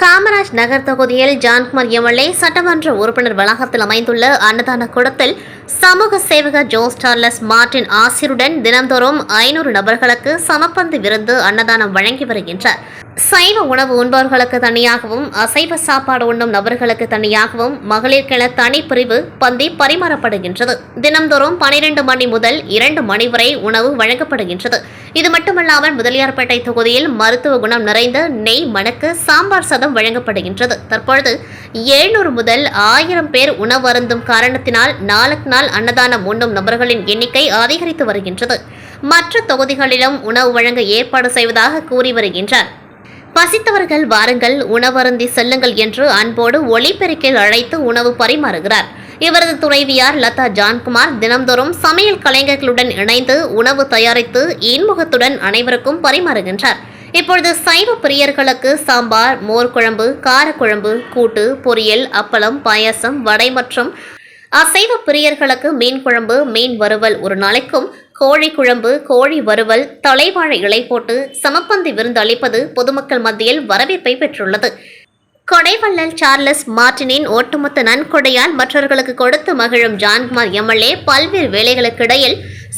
காமராஜ் நகர் தொகுதியில் ஜான்குமார் எம்எல்ஏ சட்டமன்ற உறுப்பினர் வளாகத்தில் அமைந்துள்ள அன்னதான கூடத்தில் சமூக சேவகர் ஜோஸ் சார்லஸ் மார்டின் ஆசிருடன் தினந்தோறும் ஐநூறு நபர்களுக்கு சமப்பந்து விருந்து அன்னதானம் வழங்கி வருகின்றார். சைவ உணவு உண்பவர்களுக்கு தனியாகவும் அசைவ சாப்பாடு உண்ணும் நபர்களுக்கு தனியாகவும் மகளிர்கென தனிப்பிரிவு பந்தி பரிமாறப்படுகின்றது. தினம்தோறும் பனிரெண்டு மணி முதல் இரண்டு மணி வரை உணவு வழங்கப்படுகின்றது. இது மட்டுமல்லாமல் முதலியார்பேட்டை தொகுதியில் மருத்துவ குணம் நிறைந்த நெய் மணக்கு சாம்பார் சதம் வழங்கப்படுகின்றது. தற்பொழுது எழுநூறு முதல் ஆயிரம் பேர் உணவு அருந்தும் காரணத்தினால் நாளுக்கு நாள் அன்னதானம் உண்ணும் நபர்களின் எண்ணிக்கை அதிகரித்து வருகின்றது. மற்ற தொகுதிகளிலும் உணவு வழங்க ஏற்பாடு செய்வதாக கூறி வருகின்றார். பசித்தவர்கள் வாருங்கள் உணவருந்தி செல்லுங்கள் என்று அன்போடு ஒளிபெருக்கில் அழைத்து உணவு பரிமாறுகிறார். இவரது துணைவியார் லதா ஜான்குமார் தினம்தோறும் சமையல் கலைஞர்களுடன் இணைந்து உணவு தயாரித்து இன்முகத்துடன் அனைவருக்கும் பரிமாறுகின்றார். இப்பொழுது சைவ பிரியர்களுக்கு சாம்பார் மோர்குழம்பு காரக்குழம்பு கூட்டு பொரியல் அப்பளம் பாயாசம் வடை மற்றும் அசைவ பிரியர்களுக்கு மீன் குழம்பு மீன் வறுவல் ஒரு நாளைக்கும் கோழி குழம்பு கோழி வறுவல் தலைவாழை இலை போட்டு சமப்பந்தி விருந்து அளிப்பது பொதுமக்கள் மத்தியில் வரவேற்பை பெற்றுள்ளது. கொடைவள்ளல் சார்லஸ் மார்டினின் ஒட்டுமொத்த நன்கொடையால் மற்றவர்களுக்கு கொடுத்து மகிழும் ஜான்குமார் எம்எல்ஏ பல்வேறு வேலைகளுக்கிடையில்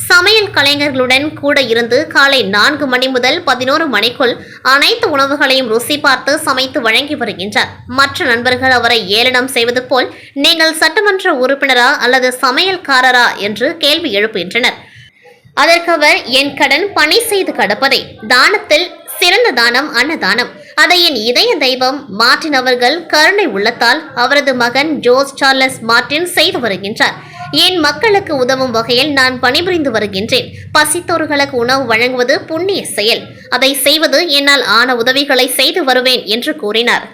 சமையல் கலைஞர்களுடன் கூட இருந்து காலை நான்கு மணி முதல் பதினோரு மணிக்குள் அனைத்து உணவுகளையும் ருசி பார்த்து சமைத்து வழங்கி வருகின்றார். மற்ற நண்பர்கள் அவரை ஏளனம் செய்வது போல் நீங்கள் சட்டமன்ற உறுப்பினரா அல்லது சமையல்காரரா? என்று கேள்வி எழுப்புகின்றனர். அதற்கு அவர் என் கடன் பணி செய்து கடப்பதை. தானத்தில் சிறந்த தானம் அன்னதானம். அதை என் இதய தெய்வம் மார்டின் அவர்கள் கருணை உள்ளத்தால் அவரது மகன் ஜோஸ் சார்லஸ் மார்டின் செய்து வருகின்றார். என் மக்களுக்கு உதவும் வகையில் நான் பணிபுரிந்து வருகின்றேன். பசித்தோர்களுக்கு உணவு வழங்குவது புண்ணிய செயல். அதை செய்வது என்னால் ஆன உதவிகளை செய்து வருவேன் என்று கூறினார்.